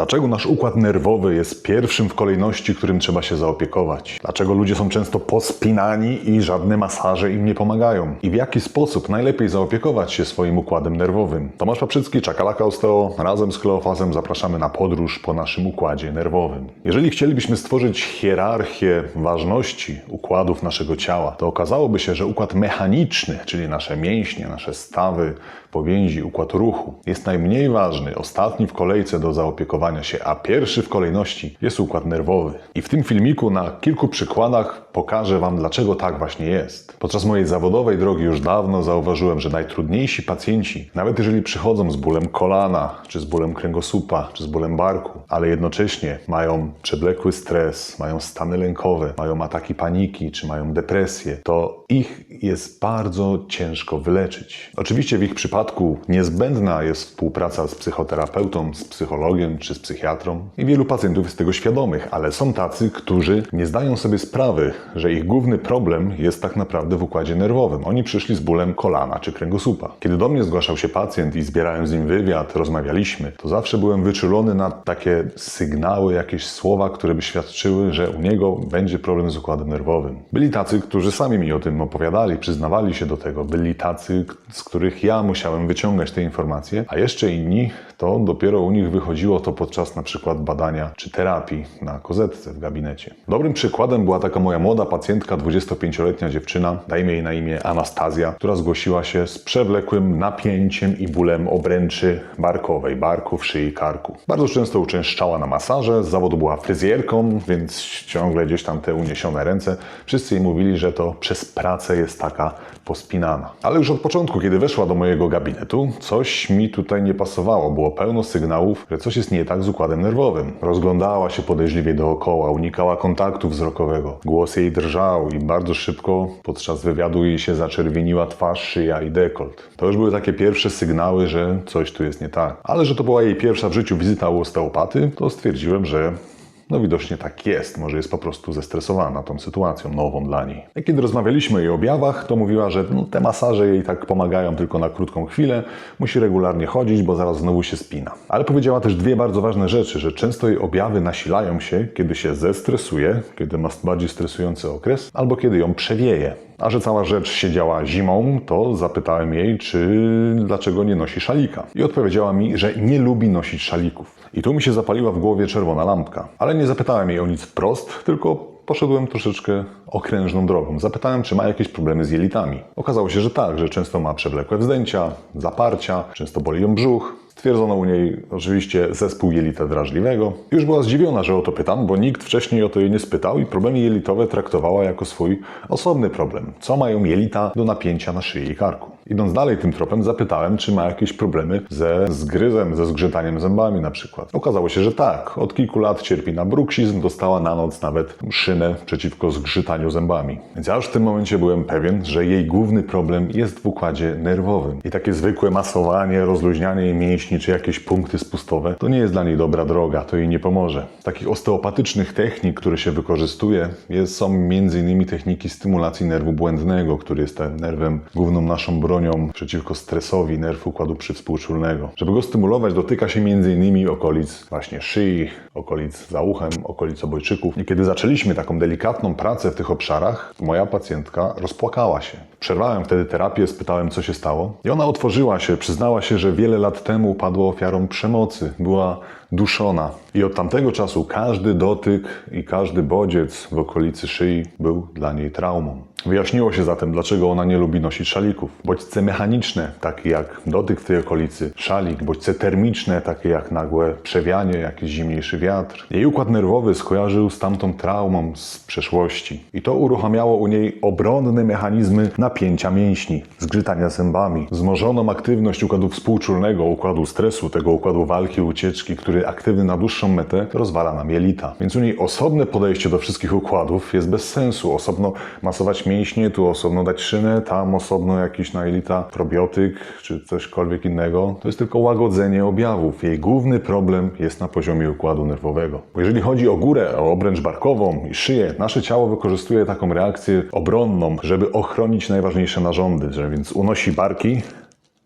Dlaczego nasz układ nerwowy jest pierwszym w kolejności, którym trzeba się zaopiekować? Dlaczego ludzie są często pospinani i żadne masaże im nie pomagają? I w jaki sposób najlepiej zaopiekować się swoim układem nerwowym? Tomasz Paprzycki, Czakalaka Osteo, razem z Kleofasem zapraszamy na podróż po naszym układzie nerwowym. Jeżeli chcielibyśmy stworzyć hierarchię ważności układów naszego ciała, to okazałoby się, że układ mechaniczny, czyli nasze mięśnie, nasze stawy, powięzi, układ ruchu, jest najmniej ważny, ostatni w kolejce do zaopiekowania się, a pierwszy w kolejności jest układ nerwowy. I w tym filmiku na kilku przykładach pokażę Wam, dlaczego tak właśnie jest. Podczas mojej zawodowej drogi już dawno zauważyłem, że najtrudniejsi pacjenci, nawet jeżeli przychodzą z bólem kolana, czy z bólem kręgosłupa, czy z bólem barku, ale jednocześnie mają przewlekły stres, mają stany lękowe, mają ataki paniki, czy mają depresję, to ich jest bardzo ciężko wyleczyć. Oczywiście w ich przypadku niezbędna jest współpraca z psychoterapeutą, z psychologiem czy z psychiatrą i wielu pacjentów jest tego świadomych, ale są tacy, którzy nie zdają sobie sprawy, że ich główny problem jest tak naprawdę w układzie nerwowym. Oni przyszli z bólem kolana czy kręgosłupa. Kiedy do mnie zgłaszał się pacjent i zbierałem z nim wywiad, rozmawialiśmy, to zawsze byłem wyczulony na takie sygnały, jakieś słowa, które by świadczyły, że u niego będzie problem z układem nerwowym. Byli tacy, którzy sami mi o tym opowiadali, przyznawali się do tego. Byli tacy, z których ja musiałem wyciągać te informacje, a jeszcze inni, to dopiero u nich wychodziło to podczas na przykład badania czy terapii na kozetce w gabinecie. Dobrym przykładem była taka moja młoda pacjentka, 25-letnia dziewczyna, dajmy jej na imię Anastazja, która zgłosiła się z przewlekłym napięciem i bólem obręczy barkowej, barków, szyi, karku. Bardzo często uczęszczała na masaże, z zawodu była fryzjerką, więc ciągle gdzieś tam te uniesione ręce. Wszyscy jej mówili, że to przez pracę jest taka pospinana. Ale już od początku, kiedy weszła do mojego gabinetu, coś mi tutaj nie pasowało. Było pełno sygnałów, że coś jest nie tak z układem nerwowym. Rozglądała się podejrzliwie dookoła, unikała kontaktu wzrokowego. Głos jej drżał i bardzo szybko podczas wywiadu jej się zaczerwieniła twarz, szyja i dekolt. To już były takie pierwsze sygnały, że coś tu jest nie tak. Ale że to była jej pierwsza w życiu wizyta u osteopaty, to stwierdziłem, że no widocznie tak jest, może jest po prostu zestresowana tą sytuacją nową dla niej. I kiedy rozmawialiśmy o jej objawach, to mówiła, że no, te masaże jej tak pomagają tylko na krótką chwilę, musi regularnie chodzić, bo zaraz znowu się spina. Ale powiedziała też dwie bardzo ważne rzeczy, że często jej objawy nasilają się, kiedy się zestresuje, kiedy ma bardziej stresujący okres, albo kiedy ją przewieje. A że cała rzecz się działa zimą, to zapytałem jej, czy dlaczego nie nosi szalika. I odpowiedziała mi, że nie lubi nosić szalików. I tu mi się zapaliła w głowie czerwona lampka. Ale nie zapytałem jej o nic wprost, tylko poszedłem troszeczkę okrężną drogą. Zapytałem, czy ma jakieś problemy z jelitami. Okazało się, że tak, że często ma przewlekłe wzdęcia, zaparcia, często boli ją brzuch. Stwierdzono u niej oczywiście zespół jelita drażliwego. Już była zdziwiona, że o to pytam, bo nikt wcześniej o to jej nie spytał i problemy jelitowe traktowała jako swój osobny problem. Co mają jelita do napięcia na szyi i karku? Idąc dalej tym tropem, zapytałem, czy ma jakieś problemy ze zgryzem, ze zgrzytaniem zębami na przykład. Okazało się, że tak. Od kilku lat cierpi na bruksizm, dostała na noc nawet szynę przeciwko zgrzytaniu zębami. Więc ja już w tym momencie byłem pewien, że jej główny problem jest w układzie nerwowym. I takie zwykłe masowanie, rozluźnianie mięśni czy jakieś punkty spustowe, to nie jest dla niej dobra droga, to jej nie pomoże. Takich osteopatycznych technik, które się wykorzystuje, jest, są m.in. techniki stymulacji nerwu błędnego, który jest nerwem, główną naszą bronią przeciwko stresowi nerw układu przywspółczulnego. Żeby go stymulować, dotyka się m.in. okolic właśnie szyi, okolic za uchem, okolic obojczyków. I kiedy zaczęliśmy taką delikatną pracę w tych obszarach, moja pacjentka rozpłakała się. Przerwałem wtedy terapię, spytałem, co się stało. I ona otworzyła się, przyznała się, że wiele lat temu padła ofiarą przemocy. Była duszona. I od tamtego czasu każdy dotyk i każdy bodziec w okolicy szyi był dla niej traumą. Wyjaśniło się zatem, dlaczego ona nie lubi nosić szalików. Bodźce mechaniczne, takie jak dotyk w tej okolicy, szalik, bodźce termiczne, takie jak nagłe przewianie, jakiś zimniejszy wiatr. Jej układ nerwowy skojarzył z tamtą traumą z przeszłości. I to uruchamiało u niej obronne mechanizmy napięcia mięśni, zgrzytania zębami, wzmożoną aktywność układu współczulnego, układu stresu, tego układu walki, ucieczki, który aktywny na dłuższą metę rozwala nam jelita. Więc u niej osobne podejście do wszystkich układów jest bez sensu. Osobno masować mięśnie, tu osobno dać szynę, tam osobno jakiś na jelita probiotyk czy cośkolwiek innego. To jest tylko łagodzenie objawów. Jej główny problem jest na poziomie układu nerwowego. Bo jeżeli chodzi o górę, o obręcz barkową i szyję, nasze ciało wykorzystuje taką reakcję obronną, żeby ochronić najważniejsze narządy, że więc unosi barki,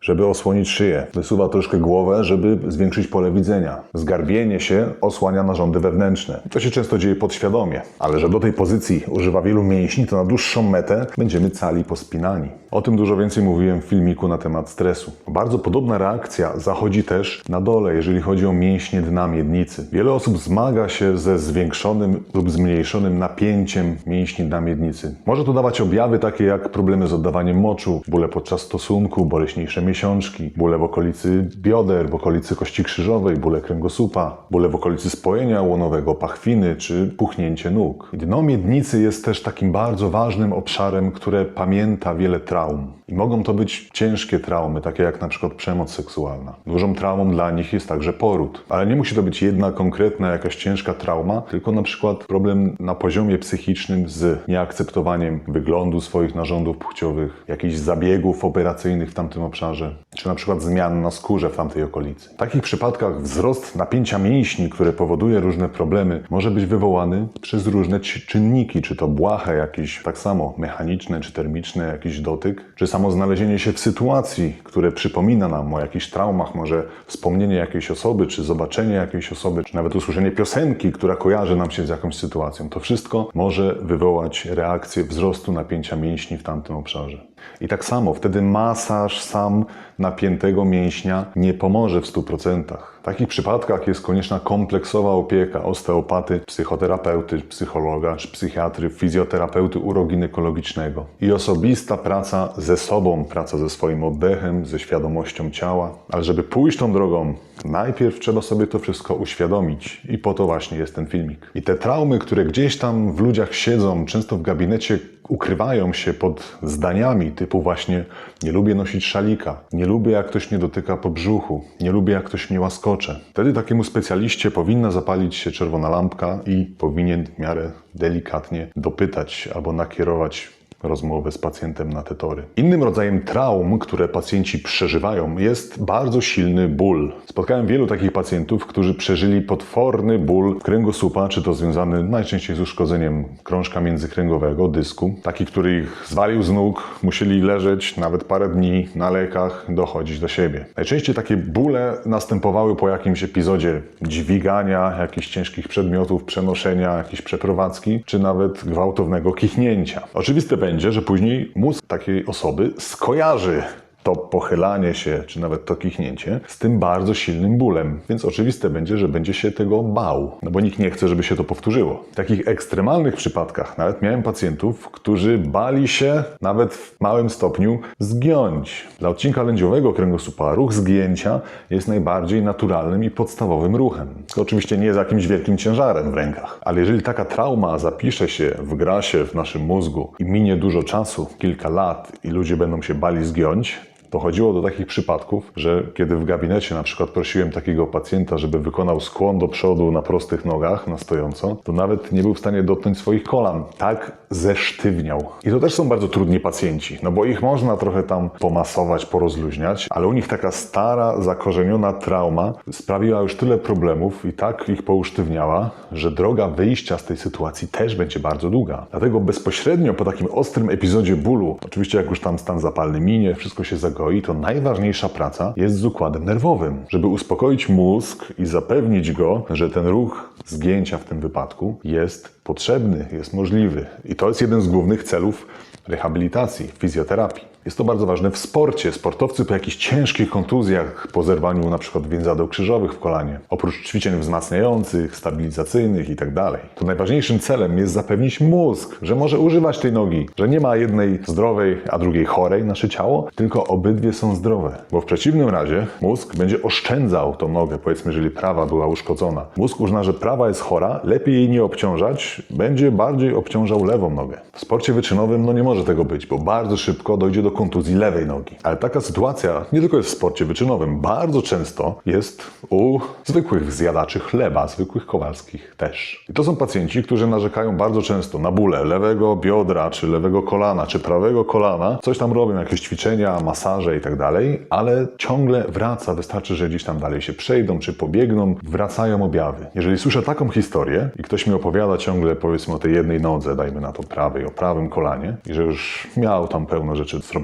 żeby osłonić szyję. Wysuwa troszkę głowę, żeby zwiększyć pole widzenia. Zgarbienie się osłania narządy wewnętrzne. To się często dzieje podświadomie, ale że do tej pozycji używa wielu mięśni, to na dłuższą metę będziemy cali pospinani. O tym dużo więcej mówiłem w filmiku na temat stresu. Bardzo podobna reakcja zachodzi też na dole, jeżeli chodzi o mięśnie dna miednicy. Wiele osób zmaga się ze zwiększonym lub zmniejszonym napięciem mięśni dna miednicy. Może to dawać objawy takie jak problemy z oddawaniem moczu, bóle podczas stosunku, boleśniejsze miesiączki, bóle w okolicy bioder, w okolicy kości krzyżowej, bóle kręgosłupa, bóle w okolicy spojenia łonowego, pachwiny czy puchnięcie nóg. Dno miednicy jest też takim bardzo ważnym obszarem, które pamięta wiele traum. raum. I mogą to być ciężkie traumy, takie jak na przykład przemoc seksualna. Dużą traumą dla nich jest także poród. Ale nie musi to być jedna konkretna, jakaś ciężka trauma, tylko na przykład problem na poziomie psychicznym z nieakceptowaniem wyglądu swoich narządów płciowych, jakichś zabiegów operacyjnych w tamtym obszarze, czy na przykład zmian na skórze w tamtej okolicy. W takich przypadkach wzrost napięcia mięśni, które powoduje różne problemy, może być wywołany przez różne czynniki, czy to błahe jakieś, tak samo mechaniczne czy termiczne, jakiś dotyk, czy samo znalezienie się w sytuacji, które przypomina nam o jakichś traumach, może wspomnienie jakiejś osoby, czy zobaczenie jakiejś osoby, czy nawet usłyszenie piosenki, która kojarzy nam się z jakąś sytuacją. To wszystko może wywołać reakcję wzrostu napięcia mięśni w tamtym obszarze. I tak samo wtedy masaż sam napiętego mięśnia nie pomoże w 100%. W takich przypadkach jest konieczna kompleksowa opieka osteopaty, psychoterapeuty, psychologa czy psychiatry, fizjoterapeuty uroginekologicznego i osobista praca ze sobą, praca ze swoim oddechem, ze świadomością ciała. Ale żeby pójść tą drogą, najpierw trzeba sobie to wszystko uświadomić i po to właśnie jest ten filmik. I te traumy, które gdzieś tam w ludziach siedzą, często w gabinecie ukrywają się pod zdaniami typu właśnie nie lubię nosić szalika, nie lubię jak ktoś mnie dotyka po brzuchu, nie lubię jak ktoś mnie łaskocze. Wtedy takiemu specjaliście powinna zapalić się czerwona lampka i powinien w miarę delikatnie dopytać albo nakierować rozmowę z pacjentem na te tory. Innym rodzajem traum, które pacjenci przeżywają, jest bardzo silny ból. Spotkałem wielu takich pacjentów, którzy przeżyli potworny ból kręgosłupa, czy to związany najczęściej z uszkodzeniem krążka międzykręgowego, dysku. Taki, który ich zwalił z nóg, musieli leżeć nawet parę dni na lekach, dochodzić do siebie. Najczęściej takie bóle następowały po jakimś epizodzie dźwigania jakichś ciężkich przedmiotów, przenoszenia, jakiejś przeprowadzki, czy nawet gwałtownego kichnięcia. Oczywiste będzie, że później mózg takiej osoby skojarzy to pochylanie się, czy nawet to kichnięcie z tym bardzo silnym bólem. Więc oczywiste będzie, że będzie się tego bał, no bo nikt nie chce, żeby się to powtórzyło. W takich ekstremalnych przypadkach nawet miałem pacjentów, którzy bali się nawet w małym stopniu zgiąć. Dla odcinka lędziowego kręgosłupa ruch zgięcia jest najbardziej naturalnym i podstawowym ruchem. To oczywiście nie jest jakimś wielkim ciężarem w rękach, ale jeżeli taka trauma zapisze się, się w naszym mózgu i minie dużo czasu, kilka lat i ludzie będą się bali zgiąć, Dochodziło do takich przypadków, że kiedy w gabinecie na przykład prosiłem takiego pacjenta, żeby wykonał skłon do przodu na prostych nogach, na stojąco, to nawet nie był w stanie dotknąć swoich kolan. Tak zesztywniał. I to też są bardzo trudni pacjenci, no bo ich można trochę tam pomasować, porozluźniać, ale u nich taka stara, zakorzeniona trauma sprawiła już tyle problemów i tak ich pousztywniała, że droga wyjścia z tej sytuacji też będzie bardzo długa. Dlatego bezpośrednio po takim ostrym epizodzie bólu, oczywiście jak już tam stan zapalny minie, wszystko się zagoi, to najważniejsza praca jest z układem nerwowym, żeby uspokoić mózg i zapewnić go, że ten ruch zgięcia w tym wypadku jest potrzebny, jest możliwy. I to jest jeden z głównych celów rehabilitacji, fizjoterapii. Jest to bardzo ważne w sporcie. Sportowcy po jakichś ciężkich kontuzjach, po zerwaniu przykład więzadeł krzyżowych w kolanie, oprócz ćwiczeń wzmacniających, stabilizacyjnych itd. To najważniejszym celem jest zapewnić mózg, że może używać tej nogi, że nie ma jednej zdrowej, a drugiej chorej nasze ciało, tylko obydwie są zdrowe. Bo w przeciwnym razie mózg będzie oszczędzał tą nogę, powiedzmy, jeżeli prawa była uszkodzona. Mózg uzna, że prawa jest chora, lepiej jej nie obciążać, będzie bardziej obciążał lewą nogę. W sporcie wyczynowym no nie może tego być, bo bardzo szybko dojdzie do kontuzji lewej nogi. Ale taka sytuacja nie tylko jest w sporcie wyczynowym, bardzo często jest u zwykłych zjadaczy chleba, zwykłych kowalskich też. I to są pacjenci, którzy narzekają bardzo często na bóle lewego biodra, czy lewego kolana, czy prawego kolana. Coś tam robią, jakieś ćwiczenia, masaże i tak dalej, ale ciągle wraca, wystarczy, że gdzieś tam dalej się przejdą, czy pobiegną, wracają objawy. Jeżeli słyszę taką historię i ktoś mi opowiada ciągle, powiedzmy, o tej jednej nodze, dajmy na to prawej, o prawym kolanie, i że już miał tam pełno rzeczy zrobione,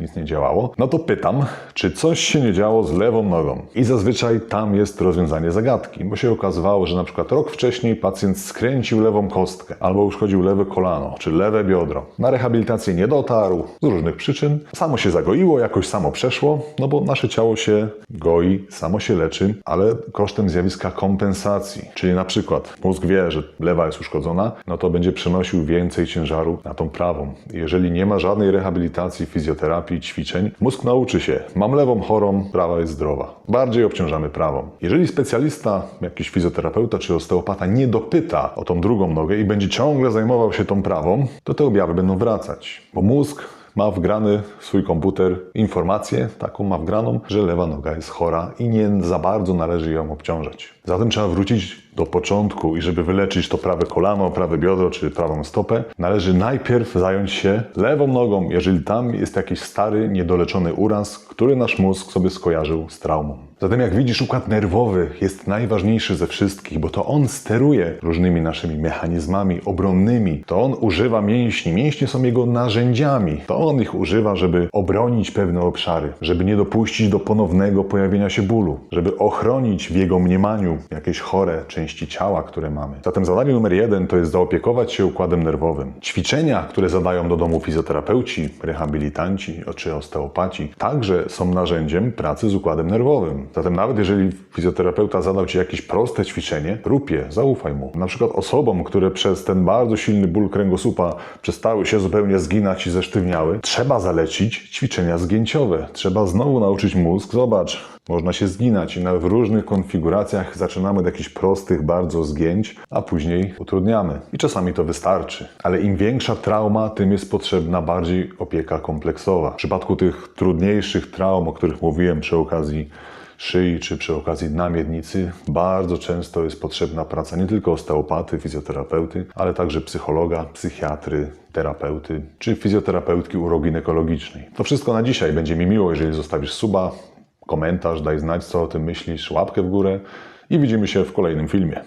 nic nie działało, no to pytam, czy coś się nie działo z lewą nogą. I zazwyczaj tam jest rozwiązanie zagadki, bo się okazywało, że na przykład rok wcześniej pacjent skręcił lewą kostkę, albo uszkodził lewe kolano, czy lewe biodro. Na rehabilitację nie dotarł z różnych przyczyn. Samo się zagoiło, jakoś samo przeszło, no bo nasze ciało się goi, samo się leczy, ale kosztem zjawiska kompensacji. Czyli na przykład mózg wie, że lewa jest uszkodzona, no to będzie przenosił więcej ciężaru na tą prawą. Jeżeli nie ma żadnej rehabilitacji, fizjoterapii, ćwiczeń, mózg nauczy się, mam lewą chorą, prawa jest zdrowa. Bardziej obciążamy prawą. Jeżeli specjalista, jakiś fizjoterapeuta czy osteopata nie dopyta o tą drugą nogę i będzie ciągle zajmował się tą prawą, to te objawy będą wracać. Bo mózg ma wgrany w swój komputer informację, taką ma wgraną, że lewa noga jest chora i nie za bardzo należy ją obciążać. Zatem trzeba wrócić do początku i żeby wyleczyć to prawe kolano, prawe biodro czy prawą stopę, należy najpierw zająć się lewą nogą, jeżeli tam jest jakiś stary, niedoleczony uraz, który nasz mózg sobie skojarzył z traumą. Zatem jak widzisz, układ nerwowy jest najważniejszy ze wszystkich, bo to on steruje różnymi naszymi mechanizmami obronnymi. To on używa mięśni. Mięśnie są jego narzędziami. To on ich używa, żeby obronić pewne obszary, żeby nie dopuścić do ponownego pojawienia się bólu, żeby ochronić w jego mniemaniu jakieś chore części ciała, które mamy. Zatem zadanie numer jeden to jest zaopiekować się układem nerwowym. Ćwiczenia, które zadają do domu fizjoterapeuci, rehabilitanci czy osteopaci, także są narzędziem pracy z układem nerwowym. Zatem nawet jeżeli fizjoterapeuta zadał Ci jakieś proste ćwiczenie, rób je, zaufaj mu. Na przykład osobom, które przez ten bardzo silny ból kręgosłupa przestały się zupełnie zginać i zesztywniały, trzeba zalecić ćwiczenia zgięciowe. Trzeba znowu nauczyć mózg, zobacz, można się zginać i w różnych konfiguracjach zaczynamy od jakichś prostych bardzo zgięć, a później utrudniamy. I czasami to wystarczy. Ale im większa trauma, tym jest potrzebna bardziej opieka kompleksowa. W przypadku tych trudniejszych traum, o których mówiłem przy okazji szyi czy przy okazji dna miednicy, bardzo często jest potrzebna praca nie tylko osteopaty, fizjoterapeuty, ale także psychologa, psychiatry, terapeuty czy fizjoterapeutki uroginekologicznej. To wszystko na dzisiaj. Będzie mi miło, jeżeli zostawisz suba, komentarz, daj znać, co o tym myślisz, łapkę w górę i widzimy się w kolejnym filmie.